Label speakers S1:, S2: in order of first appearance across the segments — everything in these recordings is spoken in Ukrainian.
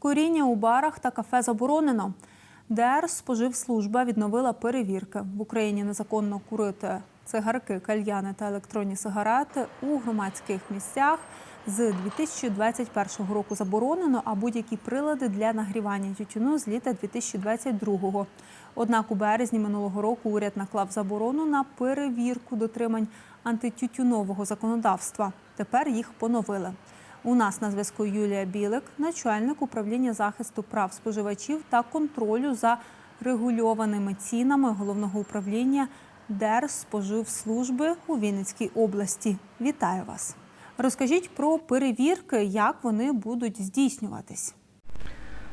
S1: Коріння у барах та кафе заборонено. Держспоживслужба відновила перевірки. В Україні незаконно курити цигарки, кальяни та електронні сигарети у громадських місцях з 2021 року заборонено, а будь-які прилади для нагрівання тютюну з літа 2022. Однак у березні минулого року уряд наклав заборону на перевірку дотримань антитютюнового законодавства. Тепер їх поновили. У нас на зв'язку Юлія Білик, начальник управління захисту прав споживачів та контролю за регульованими цінами головного управління Держспоживслужби у Вінницькій області. Вітаю вас! Розкажіть про перевірки, як вони будуть здійснюватись.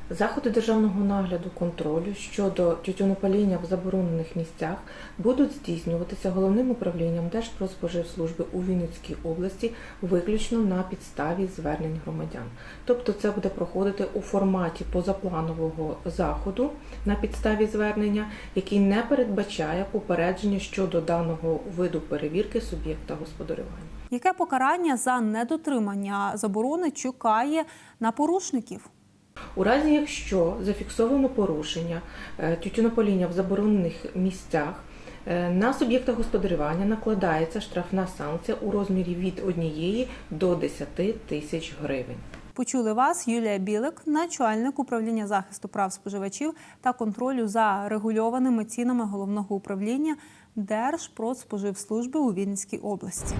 S2: Заходи державного нагляду контролю щодо тютюнопаління в заборонених місцях будуть здійснюватися головним управлінням Держпродспоживслужби у Вінницькій області виключно на підставі звернень громадян. Тобто це буде проходити у форматі позапланового заходу на підставі звернення, який не передбачає попередження щодо даного виду перевірки суб'єкта господарювання.
S1: Яке покарання за недотримання заборони чекає на порушників?
S2: У разі, якщо зафіксовано порушення е, тютюнопаління в заборонених місцях, е, на суб'єкта господарювання накладається штрафна санкція у розмірі від 1 до 10 тисяч гривень.
S1: Почули вас Юлія Білик, начальник управління захисту прав споживачів та контролю за регульованими цінами головного управління Держпродспоживслужби у Вінницькій області.